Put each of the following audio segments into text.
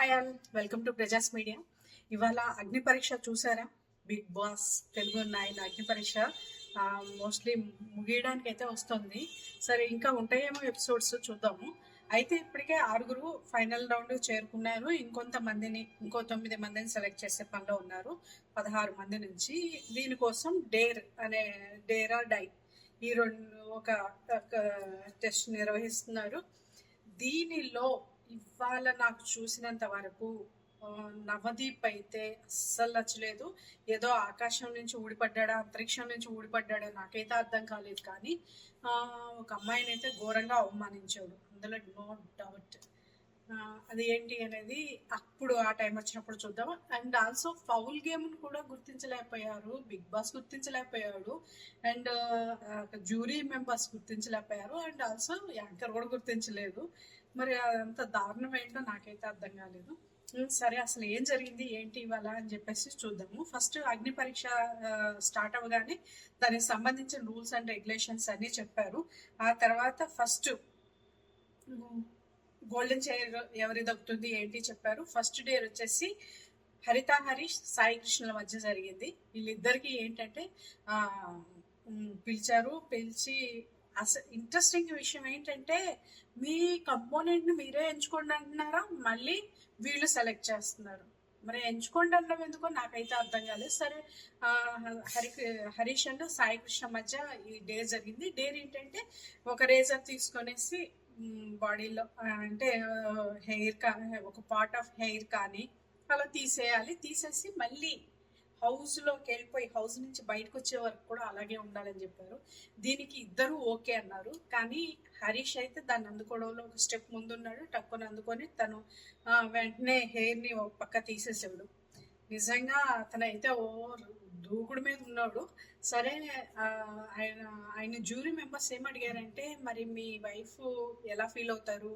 Hi all welcome to Praja's media ఇవాళ అగ్ని పరీక్ష చూసారా? బిగ్ బాస్ తెలుగు నైన్ అగ్ని పరీక్ష. మోస్ట్లీ ముగియడానికి అయితే వస్తుంది. సరే ఇంకా ఉంటాయేమో ఎపిసోడ్స్ చూద్దాము. అయితే ఇప్పటికే ఆరుగురు ఫైనల్ రౌండ్ చేరుకున్నారు. ఇంకొంతమందిని ఇంకో తొమ్మిది మందిని సెలెక్ట్ చేసే పనిలో ఉన్నారు. పదహారు మంది నుంచి. దీనికోసం డేర్ అనే డేర్ డై ఈ రెండు ఒక టెస్ట్ నిర్వహిస్తున్నారు. దీనిలో ఇవాళ నాకు చూసినంత వరకు నవదీప్ అయితే అస్సలు నచ్చలేదు. ఏదో ఆకాశం నుంచి ఊడిపడ్డాడా అంతరిక్షం నుంచి ఊడిపడ్డాడా నాకైతే అర్థం కాలేదు. కానీ ఒక అమ్మాయిని అయితే ఘోరంగా అవమానించాడు. అందులో నో డౌట్. అది ఏంటి అనేది అప్పుడు ఆ టైం వచ్చినప్పుడు చూద్దాం అండ్ ఆల్సో ఫౌల్ గేమ్ కూడా గుర్తించలేకపోయారు. బిగ్ బాస్ గుర్తించలేకపోయాడు. అండ్ జ్యూరీ మెంబర్స్ గుర్తించలేకపోయారు. అండ్ ఆల్సో యాంకర్ కూడా గుర్తించలేదు. మరి అంత దారుణం ఏంటో నాకైతే అర్థం కాలేదు. సరే అసలు ఏం జరిగింది? ఏంటి ఇవాళ అని చెప్పేసి చూద్దాము. ఫస్ట్ అగ్ని పరీక్ష స్టార్ట్ అవ్వగానే దానికి సంబంధించిన రూల్స్ అండ్ రెగ్యులేషన్స్ అన్ని చెప్పారు. ఆ తర్వాత ఫస్ట్ గోల్డెన్ చైర్ ఎవరి దక్కుతుంది ఏంటి చెప్పారు. ఫస్ట్ డే వచ్చేసి హరిత హరీష్ సాయి కృష్ణుల మధ్య జరిగింది. వీళ్ళిద్దరికి ఏంటంటే పిలిచారు. పిలిచి అసలు ఇంట్రెస్టింగ్ విషయం ఏంటంటే మీ కంపోనెంట్ని మీరే ఎంచుకోండి అంటున్నారా? మళ్ళీ వీళ్ళు సెలెక్ట్ చేస్తున్నారు. మరి ఎంచుకోండి అన్నం ఎందుకో నాకైతే అర్థం కాలేదు. సరే హరి హరీష్ అండ్ సాయి కృష్ణ మధ్య ఈ డే జరిగింది. డేర్ ఏంటంటే ఒక రేజర్ తీసుకొనేసి బాడీలో అంటే హెయిర్ కా ఒక పార్ట్ ఆఫ్ హెయిర్ కానీ అలా తీసేయాలి. తీసేసి మళ్ళీ హౌస్లోకి వెళ్ళిపోయి హౌస్ నుంచి బయటకు వచ్చే వరకు కూడా అలాగే ఉండాలని చెప్పారు. దీనికి ఇద్దరు ఓకే అన్నారు. కానీ హరీష్ అయితే దాన్ని అందుకోవడంలో ఒక స్టెప్ ముందున్నాడు. టక్కుని అందుకొని తను వెంటనే హెయిర్ని ఒక పక్క తీసేసాడు. నిజంగా అతనైతే ఓ దూకుడు మీద ఉన్నాడు. సరే ఆయన ఆయన జ్యూరీ మెంబర్స్ ఏం అడిగారంటే మరి మీ వైఫ్ ఎలా ఫీల్ అవుతారు?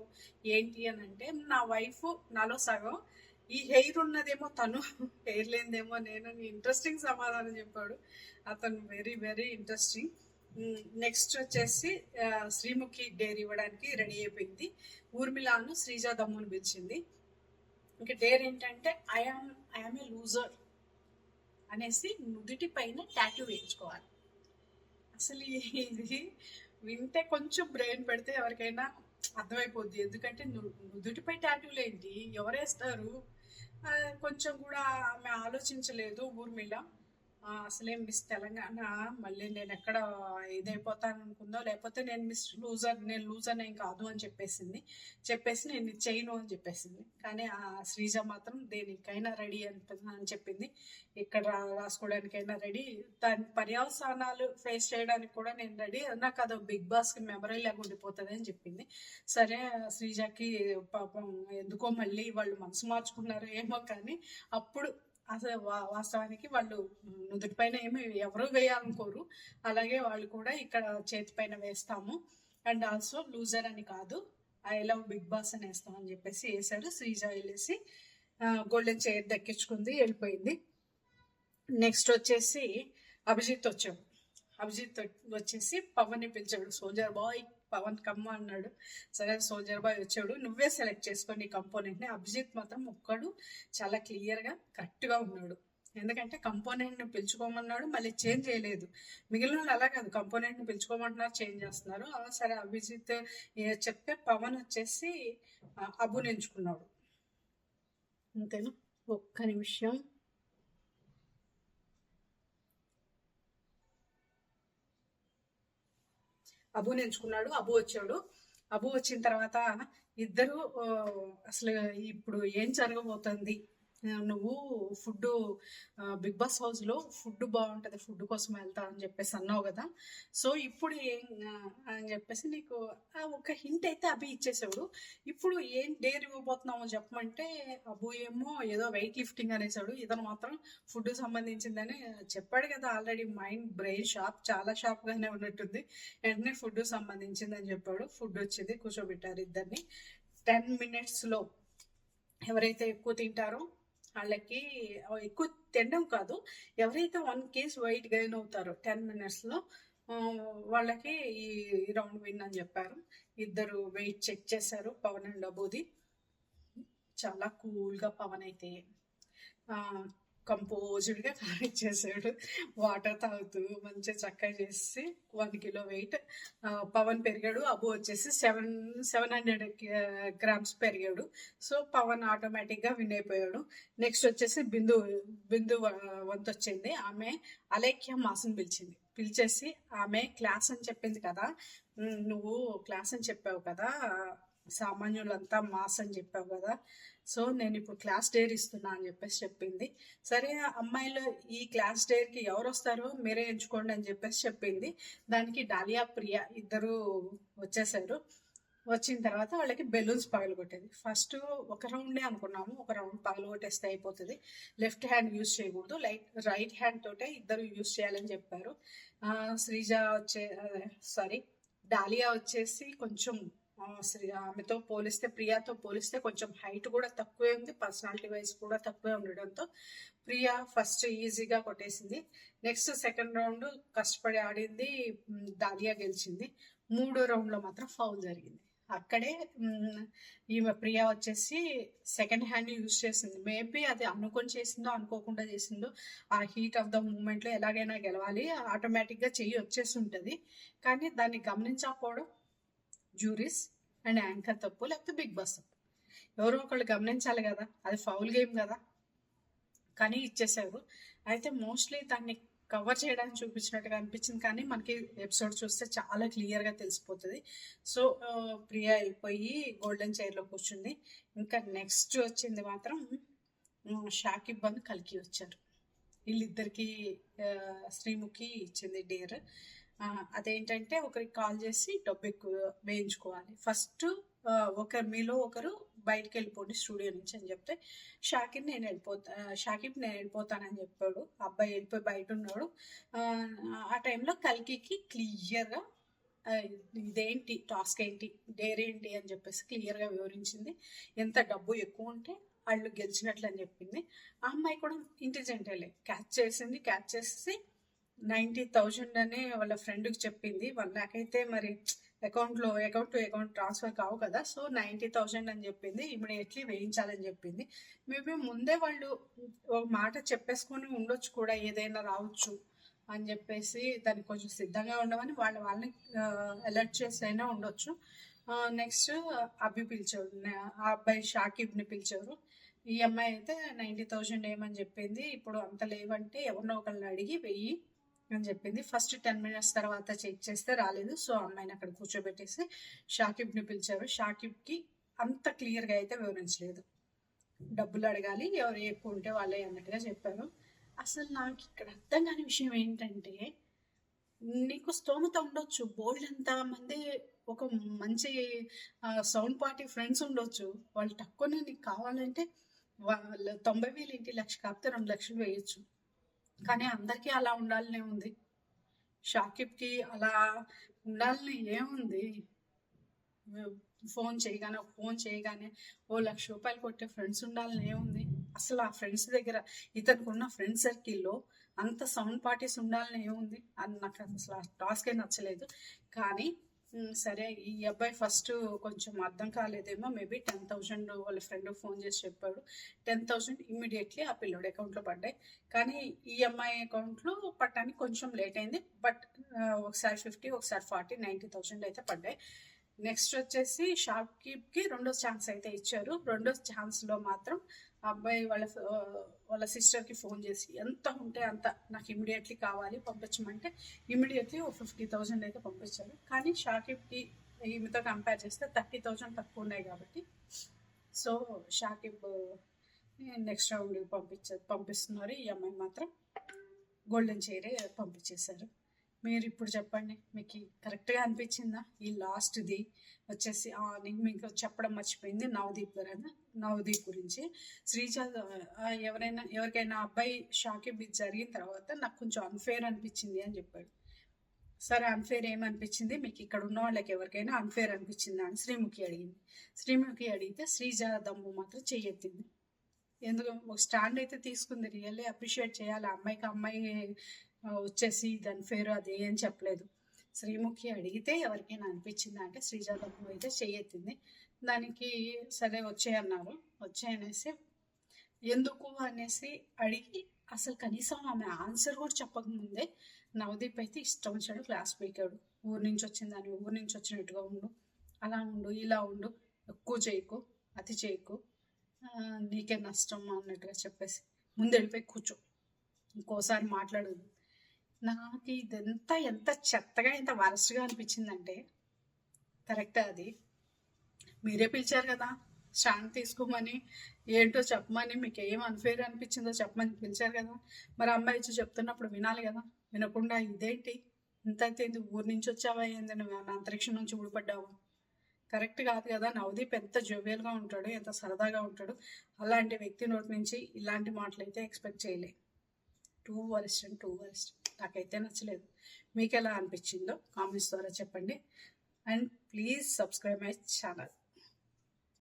ఏంటి? అని అంటే నా వైఫ్ నాలో సగం ఈ హెయిర్ ఉన్నదేమో తను హెయిర్ లేనిదేమో నేను ఇంట్రెస్టింగ్ సమాధానం చెప్పాడు. అతను వెరీ వెరీ ఇంట్రెస్టింగ్ నెక్స్ట్ వచ్చేసి శ్రీముఖి డేర్ ఇవ్వడానికి రెడీ అయిపోయింది. ఊర్మిళాను శ్రీజా దమ్మును పిలిచింది. ఇంకా డేర్ ఏంటంటే ఐఆమ్ ఐఆమ్ ఏ లూజర్ అనేసి నుదుటి పైన టాటూ వేయించుకోవాలి. అసలు ఇది వింటే కొంచెం బ్రెయిన్ పెడితే ఎవరికైనా అర్థమైపోద్ది. ఎందుకంటే ను- నుదుటిపై టాటూలు ఏంటి ఎవరేస్తారు? కొంచెం కూడా ఆమె ఆలోచించలేదు ఊర్మిళ. అసలే మిస్ తెలంగాణ. మళ్ళీ నేను ఎక్కడ ఇదైపోతాను అనుకుందో లేకపోతే నేను మిస్ లూజర్ నేను లూజర్ నేను కాదు అని చెప్పేసింది. చెప్పేసి నేను చేయను అని చెప్పేసింది. కానీ ఆ శ్రీజ మాత్రం దేనికైనా రెడీ అని అని చెప్పింది. ఇక్కడ రా- రాసుకోవడానికైనా రెడీ దాని పర్యవసానాలు ఫేస్ చేయడానికి కూడా నేను రెడీ నాకు అదో బిగ్ బాస్కి మెమరీ లాగా ఉండిపోతుంది అని చెప్పింది. సరే శ్రీజకి పాపం ఎందుకో మళ్ళీ వాళ్ళు మనసు మార్చుకున్నారు ఏమో కానీ అప్పుడు అసలు వాస్తవానికి వాళ్ళు నుదుటి పైన ఏమి ఎవరు వేయాలనుకోరు. అలాగే వాళ్ళు కూడా ఇక్కడ చేతి పైన వేస్తాము. అండ్ ఆల్సో లూజర్ అని కాదు ఐ లవ్ బిగ్ బాస్ అని వేస్తాం అని చెప్పేసి వేశారు శ్రీజ వెళ్ళేసి గోల్డెన్ చైర్ దక్కించుకుంది వెళ్ళిపోయింది. నెక్స్ట్ వచ్చేసి అభిజిత్ వచ్చాడు. అభిజిత్ వచ్చేసి పవన్ని పిలిచాడు. సోల్జర్ బాయ్ పవన్ కమ్మ అన్నాడు. సరే సోల్జర్ బాయ్ వచ్చాడు. నువ్వే సెలెక్ట్ చేసుకోండి కంపోనెంట్ని అభిజిత్ మాత్రం ఒక్కడు చాలా క్లియర్గా కరెక్ట్గా ఉన్నాడు. ఎందుకంటే కంపోనెంట్ని పిలుచుకోమన్నాడు మళ్ళీ చేంజ్ చేయలేదు. మిగిలిన వాళ్ళు అలా కాదు. కంపోనెంట్ని పిలుచుకోమంటున్నారు చేంజ్ చేస్తున్నారు. అలా సరే అభిజిత్ చెప్పే చెప్తే పవన్ వచ్చేసి ఆ, ఎంచుకున్నాడు. అంతేనా? ఒక్క నిమిషం. అబుని ఎంచుకున్నాడు అబు వచ్చాడు. అబు వచ్చిన తర్వాత ఇద్దరు అసలు ఇప్పుడు ఏం జరగబోతుంది? నువ్వు ఫుడ్ బిగ్ బాస్ హౌస్లో ఫుడ్ బాగుంటది ఫుడ్ కోసం వెళ్తా అని చెప్పేసి అన్నావు కదా. సో ఇప్పుడు ఏం అని చెప్పేసి నీకు ఒక హింట్ అయితే అభి ఇచ్చేసాడు. ఇప్పుడు ఏం డేర్ ఇవ్వబోతున్నామో చెప్పమంటే అబు ఏమో ఏదో వెయిట్ లిఫ్టింగ్ అనేసాడు. ఇతను మాత్రం ఫుడ్ సంబంధించిందని చెప్పాడు కదా ఆల్రెడీ మైండ్ బ్రెయిన్ షార్ప్ చాలా షార్ప్ గానే ఉన్నట్టుంది. వెంటనే ఫుడ్ సంబంధించిందని చెప్పాడు. ఫుడ్ వచ్చింది కూర్చోబెట్టారు ఇద్దరిని. టెన్ మినిట్స్లో ఎవరైతే ఎక్కువ తింటారో వాళ్ళకి ఎక్కువ తినడం కాదు. ఎవరైతే వన్ కేస్ వెయిట్ గెయిన్ అవుతారో టెన్ మినిట్స్లో వాళ్ళకి ఈ రౌండ్ విన్ అని చెప్పారు. ఇద్దరు వెయిట్ చెక్ చేశారు. పవన్ అండ్ అబూది. చాలా కూల్గా పవన్ అయితే. కంపోజ్డ్గా కరెక్ట్ చేసాడు వాటర్ తాగుతూ మంచిగా చక్కగా చేసి వన్ కిలో వెయిట్ పవన్ పెరిగాడు. అబు వచ్చేసి సెవెన్ సెవెన్ హండ్రెడ్ గ్రామ్స్ పెరిగాడు. సో పవన్ ఆటోమేటిక్గా విన్ అయిపోయాడు. నెక్స్ట్ వచ్చేసి బిందు బిందు వ- వంతు వచ్చింది. ఆమె అలేఖ్య మాసం పిలిచింది. పిలిచేసి ఆమె క్లాస్ అని చెప్పింది కదా. నువ్వు క్లాస్ అని చెప్పావు కదా. సామాన్యులంతా మాస్ అని చెప్పావు కదా. సో నేను ఇప్పుడు క్లాస్ డేర్ ఇస్తున్నా అని చెప్పేసి చెప్పింది. సరే అమ్మాయిలు ఈ క్లాస్ డేర్కి ఎవరు వస్తారో మీరే ఎంచుకోండి అని చెప్పేసి చెప్పింది. దానికి డాలియా ప్రియా ఇద్దరు వచ్చేసారు. వచ్చిన తర్వాత వాళ్ళకి బెలూన్స్ పగలగొట్టేది ఫస్ట్ ఒక రౌండే అనుకున్నాము. ఒక రౌండ్ పగలగొట్టేస్తే అయిపోతుంది. లెఫ్ట్ హ్యాండ్ యూజ్ చేయకూడదు. లైట్ రైట్ హ్యాండ్ తోటే ఇద్దరు యూజ్ చేయాలని చెప్పారు. శ్రీజ వచ్చే సారీ డాలియా వచ్చేసి కొంచెం శ్రీ ఆమెతో పోలిస్తే ప్రియాతో పోలిస్తే కొంచెం హైట్ కూడా తక్కువే ఉంది. పర్సనాలిటీ వైజ్ కూడా తక్కువే ఉండడంతో ప్రియా ఫస్ట్ ఈజీగా కొట్టేసింది. నెక్స్ట్ సెకండ్ రౌండ్ కష్టపడి ఆడింది దాలియా గెలిచింది. మూడో రౌండ్లో మాత్రం ఫౌల్ జరిగింది. అక్కడే ఈమె ప్రియా వచ్చేసి సెకండ్ హ్యాండ్ యూజ్ చేసింది. మేబీ అది అనుకొని చేసిందో అనుకోకుండా చేసిందో ఆ హీట్ ఆఫ్ ద మూమెంట్లో ఎలాగైనా గెలవాలి. ఆటోమేటిక్గా చెయ్యి వచ్చేసి ఉంటుంది. కానీ దాన్ని గమనించకపోవడం జ్యూరీస్ అండ్ యాంకర్ తప్పు లేకపోతే బిగ్ బాస్ తప్పు. ఎవరో ఒకళ్ళు గమనించాలి కదా అది ఫౌల్ గేమ్ కదా. కానీ ఇచ్చేసారు అయితే మోస్ట్లీ దాన్ని కవర్ చేయడానికి చూపించినట్టుగా అనిపించింది కానీ మనకి ఎపిసోడ్ చూస్తే చాలా క్లియర్గా తెలిసిపోతుంది. సో ప్రియా వెళ్ళిపోయి గోల్డెన్ చైర్లో కూర్చుంది. ఇంకా నెక్స్ట్ వచ్చింది మాత్రం షాకిబ్ బంద్ కలికి వచ్చారు. వీళ్ళిద్దరికి శ్రీముఖి ఇచ్చింది డేర్. అదేంటంటే ఒకరికి కాల్ చేసి డబ్బు ఎక్కువ వేయించుకోవాలి. ఫస్ట్ ఒకరు మీలో ఒకరు బయటికి వెళ్ళిపోండి స్టూడియో నుంచి అని చెప్తే షాకిబ్ నేను వెళ్ళిపోతా షాకిబ్ నేను వెళ్ళిపోతానని చెప్పాడు. అబ్బాయి వెళ్ళిపోయి బయట ఉన్నాడు. ఆ, టైంలో కల్కికి క్లియర్గా ఇదేంటి టాస్క్ ఏంటి డేర్ ఏంటి? అని చెప్పేసి క్లియర్గా వివరించింది. ఎంత డబ్బు ఎక్కువ ఉంటే వాళ్ళు గెలిచినట్లు అని చెప్పింది. ఆ అమ్మాయి కూడా ఇంటెలిజెంటేలే క్యాచ్ చేసింది క్యాచ్ చేసి నైంటీ థౌజండ్ అని వాళ్ళ ఫ్రెండ్కి చెప్పింది. వన్ ల్యాక్ అయితే మరి అకౌంట్లో అకౌంట్ టు అకౌంట్ ట్రాన్స్ఫర్ కావు కదా. సో నైంటీ థౌజండ్ అని చెప్పింది. ఇమీడియట్లీ వేయించాలని చెప్పింది. మేబీ ముందే వాళ్ళు ఒక మాట చెప్పేసుకొని ఉండొచ్చు కూడా ఏదైనా రావచ్చు అని చెప్పేసి దానికి కొంచెం సిద్ధంగా ఉండమని వాళ్ళ వాళ్ళని అలర్ట్ చేసైనా అయినా ఉండొచ్చు నెక్స్ట్ అభి పిలిచారు. ఆ అబ్బాయి షాకిబ్ని పిలిచారు. ఈ అమ్మాయి అయితే నైంటీ థౌజండ్ ఏమని చెప్పింది. ఇప్పుడు అంత లేవంటే ఎవరినో ఒకరిని అడిగి వెయ్యి అని చెప్పింది. ఫస్ట్ టెన్ మినిట్స్ తర్వాత చెక్ చేస్తే రాలేదు. సో అమ్మాయిని అక్కడ కూర్చోబెట్టేసి షాకిబ్ని పిలిచారు. షాకిబ్కి అంత క్లియర్గా అయితే వివరించలేదు. డబ్బులు అడగాలి ఎవరు ఎక్కువ ఉంటే వాళ్ళే అన్నట్టుగా చెప్పారు. అసలు నాకు ఇక్కడ అర్థం కాని విషయం ఏంటంటే నీకు స్తోమత ఉండొచ్చు బోల్డ్ అంత మంది ఒక మంచి సౌండ్ పార్టీ ఫ్రెండ్స్ ఉండొచ్చు. వాళ్ళు తక్కువనే నీకు కావాలంటే వాళ్ళ తొంభై వేలు ఏంటి లక్ష కాకపోతే రెండు లక్షలు వేయొచ్చు. కానీ అందరికీ అలా ఉండాలనే ఉంది. షాకిబ్కి అలా ఉండాలని ఏముంది? ఫోన్ చేయగానే ఒక ఫోన్ చేయగానే ఓ లక్ష రూపాయలు కొట్టే ఫ్రెండ్స్ ఉండాలని ఏముంది? అసలు ఆ ఫ్రెండ్స్ దగ్గర ఇతనికి ఉన్న ఫ్రెండ్ సర్కిల్లో అంత సౌండ్ పార్టీస్ ఉండాలని ఏముంది? అని నాకు అసలు ఆ టాస్కే నచ్చలేదు. కానీ సరే ఈ అబ్బాయి ఫస్ట్ కొంచెం అర్థం కాలేదేమో మేబీ టెన్ థౌజండ్ వాళ్ళ ఫ్రెండ్ ఫోన్ చేసి చెప్పాడు. టెన్ థౌజండ్ ఇమ్మీడియట్లీ ఆ పిల్లోడి అకౌంట్లో పడ్డాయి. కానీ ఈ అమ్మాయి అకౌంట్లో పట్టడానికి కొంచెం లేట్ అయింది. బట్ ఒకసారి ఫిఫ్టీ ఒకసారి ఫార్టీ నైంటీ థౌజండ్ అయితే పడ్డాయి. నెక్స్ట్ వచ్చేసి షాప్ కీప్కి రెండో ఛాన్స్ అయితే ఇచ్చారు. రెండో ఛాన్స్లో మాత్రం అబ్బాయి వాళ్ళ వాళ్ళ సిస్టర్కి ఫోన్ చేసి ఎంత ఉంటే అంత నాకు ఇమీడియట్లీ కావాలి పంపించమంటే ఇమీడియట్లీ ఓ ఫిఫ్టీ థౌజండ్ అయితే పంపించారు. కానీ షాకిబ్కి ఈమెతో కంపేర్ చేస్తే థర్టీ థౌజండ్ తక్కువ ఉన్నాయి కాబట్టి. సో షాకిబ్ నెక్స్ట్ రౌండ్ పంపించ పంపిస్తున్నారు. ఈ అమ్మాయి మాత్రం గోల్డెన్ చైరే పంపించేశారు. మీరు ఇప్పుడు చెప్పండి. మీకు కరెక్ట్గా అనిపించిందా ఈ లాస్ట్ది వచ్చేసి నేను మీకు చెప్పడం మర్చిపోయింది. నవదీప్ గారు నవదీప్ గురించి. శ్రీజ ఎవరైనా ఎవరికైనా అబ్బాయి షాకి ఇది జరిగిన తర్వాత నాకు కొంచెం అన్ఫేర్ అనిపించింది అని చెప్పాడు. సరే అన్ఫేర్ ఏమనిపించింది మీకు ఇక్కడ ఉన్న వాళ్ళకి ఎవరికైనా అన్ఫేర్ అనిపించిందా అని శ్రీముఖి అడిగింది. శ్రీముఖి అడిగితే శ్రీజ దమ్ము మాత్రం చెయ్యెత్తింది ఎందుకు? ఒక స్టాండ్ అయితే తీసుకుంది. రియల్లీ అప్రిషియేట్ చేయాలి. అమ్మాయికి అమ్మాయి వచ్చేసి దాని పేరు అది ఏం చెప్పలేదు. శ్రీముఖి అడిగితే ఎవరికైనా అనిపించిందా అంటే శ్రీజాతమ్మ అయితే చెయ్యెత్తింది. దానికి సరే వచ్చాయన్నారు వచ్చాయనేసి ఎందుకు అనేసి అడిగి అసలు కనీసం ఆమె ఆన్సర్ కూడా చెప్పకముందే నవదీప్ అయితే ఇష్టం వచ్చాడు క్లాస్ పీకాడు ఊరి నుంచి వచ్చిందని ఊరి నుంచి వచ్చినట్టుగా ఉండు. అలా ఉండు ఇలా ఉండు. ఎక్కువ చేయకు అతి చేయకు. నీకే నష్టం అన్నట్టుగా చెప్పేసి ముందు వెళ్ళిపోయి కూర్చో. ఇంకోసారి మాట్లాడదు నాకు ఇదంతా ఎంత చెత్తగా ఎంత వరస్ట్గా అనిపించిందంటే కరెక్టే అది. మీరే పిలిచారు కదా స్టాండ్ తీసుకోమని ఏంటో చెప్పమని మీకు ఏం అన్ఫేర్ అనిపించిందో చెప్పమని పిలిచారు కదా. మరి అమ్మాయి ఇచ్చి చెప్తున్నప్పుడు వినాలి కదా వినకుండా ఇదేంటి? ఇంత అయితే ఊరి నుంచి వచ్చావా ఏంది నువ్వు అంతరిక్షం నుంచి ఊడిపడ్డావు? కరెక్ట్ కాదు కదా నవదీప్ ఎంత జోవియల్గా ఉంటాడు ఎంత సరదాగా ఉంటాడు. అలాంటి వ్యక్తి నోటి నుంచి ఇలాంటి మాటలు అయితే ఎక్స్పెక్ట్ చేయలే. Too worst and too worst. నాకైతే నచ్చలేదు. మీకు ఎలా అనిపించిందో కామెంట్స్ ద్వారా చెప్పండి. And please subscribe my channel.